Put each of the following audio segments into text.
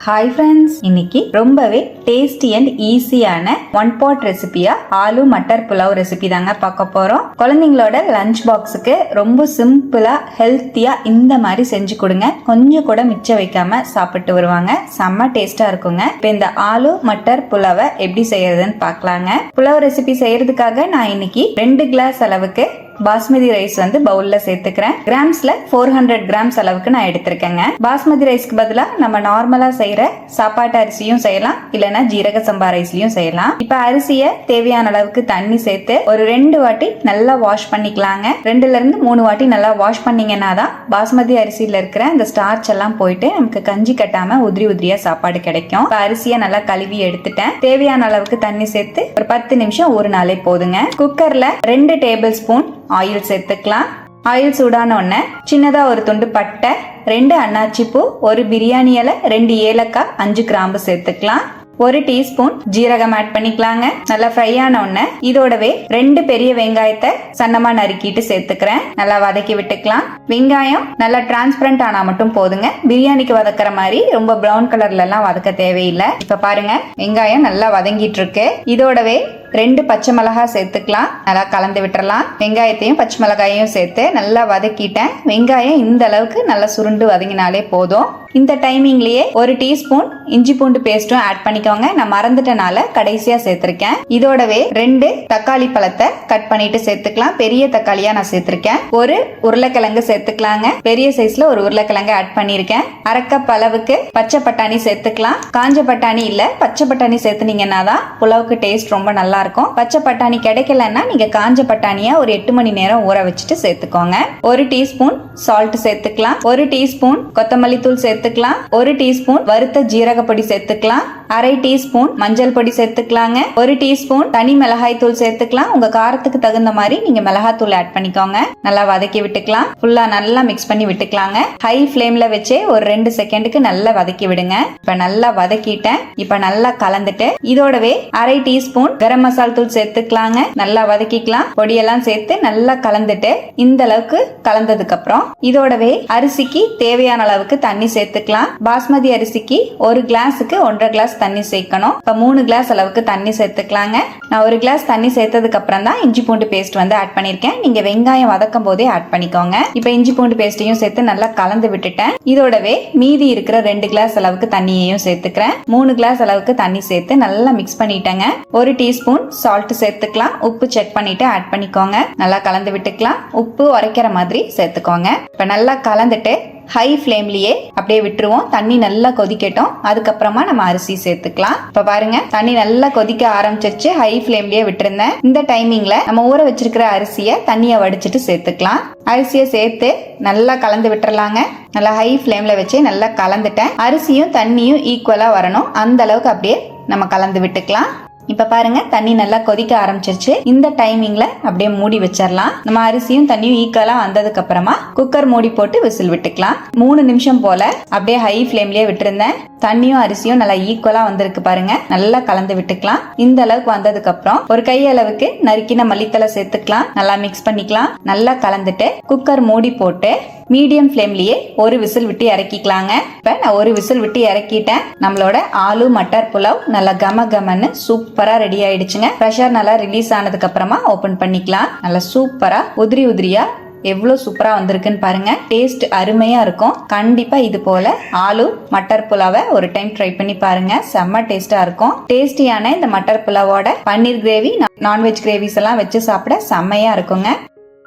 Hi friends இன்னைக்கு ரொம்பவே tasty and ஈஸியான ஒன் பாட் ரெசிபியா ஆலு மட்டர் புலாவ் ரெசிபி தாங்க பார்க்க போறோம். குழந்தைங்களோட லஞ்ச் பாக்ஸுக்கு ரொம்ப சிம்பிளா ஹெல்த்தியா இந்த மாதிரி செஞ்சு கொடுங்க. கொஞ்சம் கூட மிச்சம் வைக்காம சாப்பிட்டு வருவாங்க. செம்ம டேஸ்டா இருக்குங்க. இப்போ இந்த ஆலு மட்டர் புலாவை எப்படி செய்யறதுன்னு பார்க்கலாங்க. புலாவ் ரெசிபி செய்யறதுக்காக நான் இன்னைக்கு ரெண்டு கிளாஸ் அளவுக்கு பாஸ்மதி ரைஸ் வந்து பவுல்ல சேர்த்துக்கிறேன். கிராம்ஸ்ல ஃபோர் ஹண்ட்ரட் கிராம்ஸ் அளவுக்கு நான் எடுத்திருக்கேங்க. பாஸ்மதி ரைஸ்க்கு பதிலாக நம்ம நார்மலா செய்யற சாப்பாட்டு அரிசியும் செய்யலாம். இல்லைன்னா ஜீரக சம்பா ரைஸ்லயும் செய்யலாம். இப்ப அரிசியை தேவையான அளவுக்கு தண்ணி சேர்த்து ஒரு ரெண்டு வாட்டி நல்லா வாஷ் பண்ணிக்கலாங்க. ரெண்டுல இருந்து மூணு வாட்டி நல்லா வாஷ் பண்ணீங்கன்னா தான் பாஸ்மதி அரிசியில இருக்கிற அந்த ஸ்டார்ச் எல்லாம் போயிட்டு நமக்கு கஞ்சி கட்டாம உதிரி உதிரியா சாப்பாடு கிடைக்கும். இப்ப அரிசியை நல்லா கழுவி எடுத்துட்டேன். தேவையான அளவுக்கு தண்ணி சேர்த்து ஒரு பத்து நிமிஷம் ஒரு நாளே போதுங்க குக்கர்ல ரெண்டு டேபிள் ஸ்பூன் ஆயில் சேர்த்துக்கலாம். ஆயில் சூடான உடனே சின்னதா ஒரு துண்டு பட்டை ரெண்டு அன்னாச்சி பூ ஒரு பிரியாணி இலை ரெண்டு ஏலக்காய் அஞ்சு கிராம்பு சேர்த்துக்கலாம். ஒரு டீஸ்பூன் ஜீரகம் ஆட் பண்ணிக்கலாங்க. நல்லா ஃப்ரை ஆன உடனே இதோடவே ரெண்டு பெரிய வெங்காயத்தை சன்னமா நறுக்கிட்டு சேர்த்துக்கிறேன். நல்லா வதக்கி விட்டுக்கலாம். வெங்காயம் நல்லா டிரான்ஸ்பரண்ட் ஆனா மட்டும் போதுங்க. பிரியாணிக்கு வதக்குற மாதிரி ரொம்ப ப்ரௌன் கலர்ல எல்லாம் வதக்க தேவையில்லை. இப்ப பாருங்க வெங்காயம் நல்லா வதங்கிட்டு இருக்கு. இதோடவே ரெண்டு பச்சை மிளகாய் சேர்த்துக்கலாம். நல்லா கலந்து விட்டுறலாம். வெங்காயத்தையும் பச்சை மிளகாயையும் சேர்த்து நல்லா வதக்கிட்டேன். வெங்காயம் இந்த அளவுக்கு நல்லா சுருண்டு வதங்கினாலே போதும். இந்த டைமிங்லயே ஒரு டீஸ்பூன் இஞ்சி பூண்டு பேஸ்ட்டும் ஆட் பண்ணிக்கோங்க. நான் மறந்துட்டனால கடைசியா சேர்த்திருக்கேன். இதோடவே ரெண்டு தக்காளி பழத்தை கட் பண்ணிட்டு சேர்த்துக்கலாம். பெரிய தக்காளியா நான் சேர்த்திருக்கேன். ஒரு உருளைக்கிழங்கு சேர்த்துக்கலாங்க. பெரிய சைஸ்ல ஒரு உருளைக்கிழங்கு ஆட் பண்ணிருக்கேன் அரைக்கப் அளவுக்கு பச்சை பட்டாணி சேர்த்துக்கலாம். காஞ்ச பட்டாணி இல்ல பச்சை பட்டாணி சேர்த்துனீங்கன்னா தான் புலாவுக்கு டேஸ்ட் ரொம்ப நல்லா இருக்கும். பச்சை பட்டாணி கிடைக்கலன்னா நீங்க காஞ்ச பட்டாணியா ஒரு எட்டு மணி நேரம் ஊற வச்சுட்டு சேர்த்துக்கோங்க. ஒரு டீஸ்பூன் சால்ட் சேர்த்துக்கலாம். ஒரு டீஸ்பூன் கொத்தமல்லி தூள் சேர்த்துக்கலாம். ஒரு டீஸ்பூன் வறுத்த ஜீரக பொடி சேர்த்துக்கலாம். அரை டீஸ்பூன் மஞ்சள் பொடி சேர்த்துக்கலாங்க. ஒரு டீஸ்பூன் தனி மிளகாய் தூள் சேர்த்துக்கலாம். உங்க காரத்துக்கு தகுந்த மாதிரி நீங்க மிளகாய் தூள் ஆட் பண்ணிக்கோங்க. நல்லா வதக்கி விட்டுக்கலாம். ஃபுல்லா நல்லா மிக்ஸ் பண்ணி விட்டுக்கலாங்க. ஹை ஃப்ளேம்ல வச்சே ஒரு ரெண்டு செகண்டுக்கு நல்லா வதக்கி விடுங்க. இப்ப நல்லா வதக்கிட்டேன். இப்ப நல்லா கலந்துட்டு இதோடவே அரை டீஸ்பூன் கரம் மசால் தூள் சேர்த்துக்கலாங்க. நல்லா வதக்கிக்கலாம். பொடியெல்லாம் சேர்த்து நல்லா கலந்துட்டு இந்த அளவுக்கு கலந்ததுக்கு அப்புறம் இதோடவே அரிசிக்கு தேவையான அளவுக்கு தண்ணி சேர்த்து சேர்த்துக்கலாம். பாஸ்மதி அரிசிக்கு ஒரு கிளாஸுக்கு ஒன்றரை கிளாஸ் தண்ணி சேர்க்கணும். இப்ப மூணு கிளாஸ் அளவுக்கு தண்ணி சேர்த்துக்கலாங்க. நான் ஒரு கிளாஸ் தண்ணி சேர்த்ததுக்கு அப்புறம் தான் இஞ்சி பூண்டு பேஸ்ட் வந்து ஆட் பண்ணிருக்கேன் நீங்க வெங்காயம் வதக்கும் போதே ஆட் பண்ணிக்கோங்க. இப்ப இஞ்சி பூண்டு பேஸ்ட்டையும் சேர்த்து நல்லா கலந்து விட்டுட்டேன். இதோடவே மீதி இருக்கிற ரெண்டு கிளாஸ் அளவுக்கு தண்ணியையும் சேர்த்துக்கிறேன். மூணு கிளாஸ் அளவுக்கு தண்ணி சேர்த்து நல்லா மிக்ஸ் பண்ணிட்டேங்க. ஒரு டீஸ்பூன் சால்ட் சேர்த்துக்கலாம். உப்பு செக் பண்ணிட்டு ஆட் பண்ணிக்கோங்க. நல்லா கலந்து விட்டுக்கலாம். உப்பு உரைக்கிற மாதிரி சேர்த்துக்கோங்க. இப்ப நல்லா கலந்துட்டு ஹை ஃப்ளேம்லயே அப்படியே விட்டுருவோம். தண்ணி நல்லா கொதிக்கட்டும். அதுக்கப்புறமா நம்ம அரிசி சேர்த்துக்கலாம். இப்ப பாருங்க தண்ணி நல்லா கொதிக்க ஆரம்பிச்சிருச்சு. ஹை ஃப்ளேம்லயே விட்டுருந்தேன். இந்த டைமிங்ல நம்ம ஊற வச்சிருக்கிற அரிசியை தண்ணியை வடிச்சிட்டு சேர்த்துக்கலாம். அரிசியை சேர்த்து நல்லா கலந்து விட்டுறலாங்க. நல்லா ஹை ஃப்ளேம்ல வச்சு நல்லா கலந்துட்டேன். அரிசியும் தண்ணியும் ஈக்குவலா வரணும். அந்த அளவுக்கு அப்படியே நம்ம கலந்து விட்டுக்கலாம். இப்ப பாருங்க தண்ணி நல்லா கொதிக்க ஆரம்பிச்சிருச்சு. இந்த டைமிங்ல அப்படியே மூடி வச்சிடலாம் நம்ம அரிசியும் தண்ணியும் ஈக்குவலா வந்ததுக்கு அப்புறமா குக்கர் மூடி போட்டு விசில் விட்டுக்கலாம். மூணு நிமிஷம் போல அப்படியே ஹை ஃப்ளேம்லயே விட்டுருந்தேன். தண்ணியும் அரிசியும் நல்லா ஈக்குவலா வந்திருக்கு பாருங்க. நல்லா கலந்து விட்டுக்கலாம். இந்த அளவுக்கு வந்ததுக்கு அப்புறம் ஒரு கை அளவுக்கு நறுக்கின மல்லித்தலை சேர்த்துக்கலாம். நல்லா மிக்ஸ் பண்ணிக்கலாம். நல்லா கலந்துட்டு குக்கர் மூடி போட்டு மீடியம் ஃப்ளேம்லயே ஒரு விசில் விட்டு இறக்கிக்கலாங்க. இப்ப நான் ஒரு விசில் விட்டு இறக்கிட்டேன். நம்மளோட ஆலு மட்டர் புலாவ் நல்லா கம கமன்னு சூப்பரா ரெடி ஆயிடுச்சுங்க. ப்ரெஷர் நல்லா ரிலீஸ் ஆனதுக்கு அப்புறமா ஓபன் பண்ணிக்கலாம். நல்லா சூப்பரா உதிரி உதிரியா எவ்வளோ சூப்பராக வந்திருக்குன்னு பாருங்க. டேஸ்ட் அருமையாக இருக்கும். கண்டிப்பாக இது போல ஆலு மட்டர் புலாவை ஒரு டைம் ட்ரை பண்ணி பாருங்க. செம்ம டேஸ்ட்டாக இருக்கும். டேஸ்டியான இந்த matar புலாவோட paneer gravy non veg gravies எல்லாம் வச்சு சாப்பிட செம்மையாக இருக்குங்க.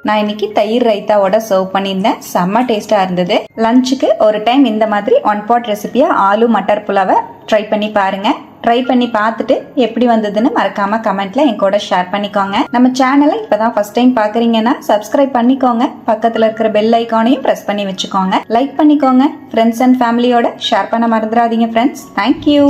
நான் இன்னைக்கு தயிர் ரைத்தாவோட சர்வ் பண்ணியிருந்தேன். செம்ம டேஸ்ட்டாக இருந்தது. லஞ்சுக்கு ஒரு டைம் இந்த மாதிரி ஒன் பாட் ரெசிபியாக ஆலு மட்டர் புலாவை ட்ரை பண்ணி பாருங்கள் ட்ரை பண்ணி பார்த்துட்டு எப்படி வந்ததுன்னு மறக்காம கமெண்ட்ல என் கூட ஷேர் பண்ணிக்கோங்க. நம்ம சேனலை இப்பதான் ஃபர்ஸ்ட் டைம் பாக்குறீங்கன்னா சப்ஸ்கிரைப் பண்ணிக்கோங்க. பக்கத்துல இருக்கிற பெல் ஐக்கானையும் பிரஸ் பண்ணி வச்சுக்கோங்க. லைக் பண்ணிக்கோங்க. ஃப்ரெண்ட்ஸ் அண்ட் ஃபேமிலியோட ஷேர் பண்ண மறந்துடாதீங்க ஃப்ரெண்ட்ஸ் தேங்க்யூ